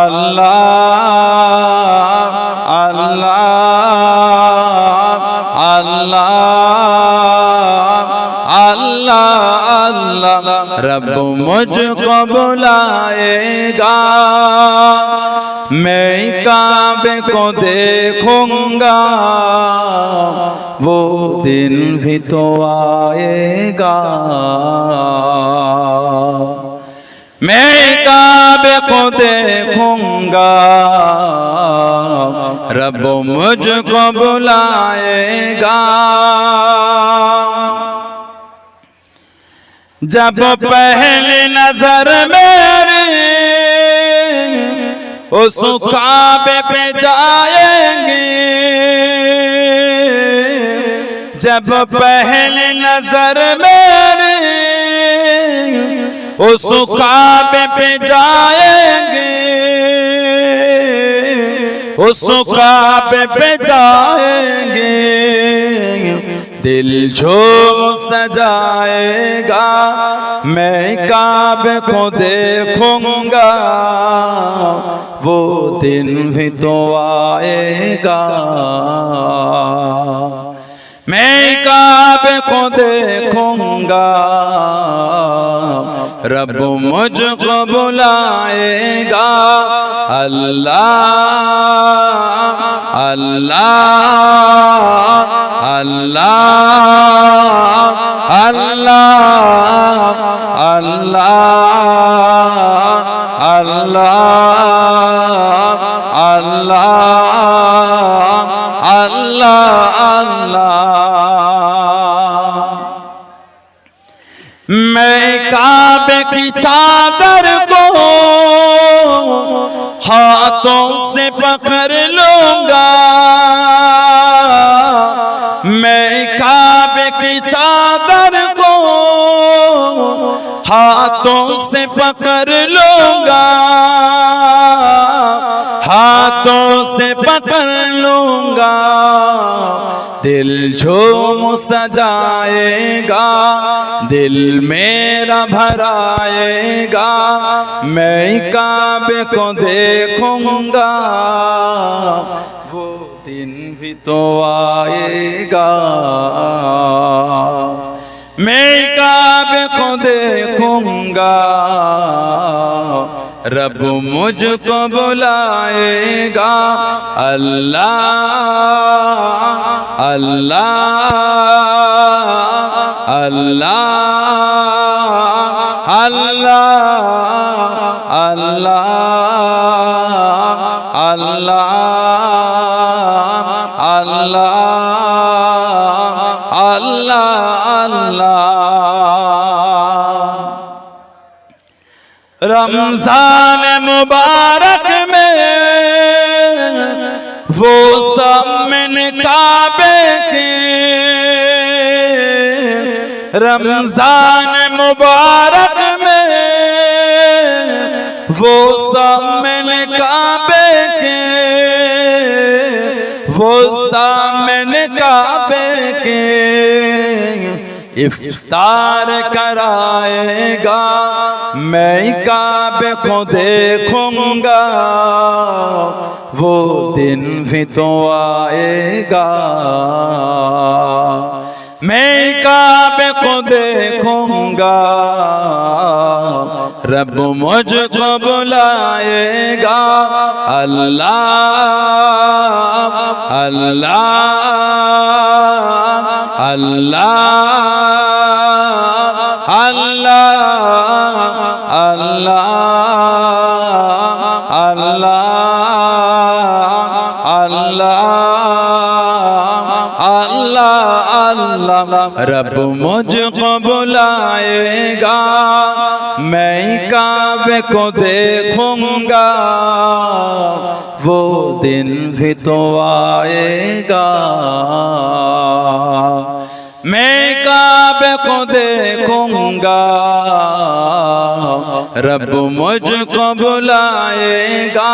আল্লাহ আল্লাহ আল্লাহ আল্লাহ আল্লাহ রব মুঝ কো বুলায়েগা मैं काबे को देखूंगा वो दिन भी तो आएगा मैं काबे को देख रब मुझको बुलाएगा जब पहली नजर मेरी उस काबे पे जाएंगी जब पहली नजर मेरी उस काबे पे जाएंगी उसका पे पे जाएंगे दिल झूम सजाएगा मैं काब को देखूंगा वो दिन भी तो आएगा मैं काब को देखूंगा रब मुझको बुलाएगा अल्लाह আল্লাহ আল্লাহ আল্লাহ আল্লাহ আল্লাহ আল্লাহ আল্লাহ আল্লাহ मैं काबे की चादर कमर को हाथों से पकड़ लूंगा हाथों से पकड़ लूंगा दिल झूम सजाएगा दिल मेरा भराएगा मैं काबे को देखूंगा वो दिन भी तो आएगा मेकब खुद देखूंगा रब मुझको बुलाएगा अल्लाह अल्लाह अल्लाह اللہ رمضان مبارک میں وہ سامنے کعبے کے رمضان مبارک میں وہ سامنے کعبے کے وہ سامنے کعبے کے इफ्तार कराएगा मैं काबे को देखूंगा वो दिन भी तो आएगा मैं काबे को देखूंगा रब मुझको बुलाएगा अल्लाह अल्लाह আল্লাহ আল্লাহ আল্লাহ আল্লাহ رب مجھ کو بلائے گا میں کعبے کو دیکھوں گا وہ دن بھی تو آئے मैं काबे को देखूंगा रब मुझको बुलाएगा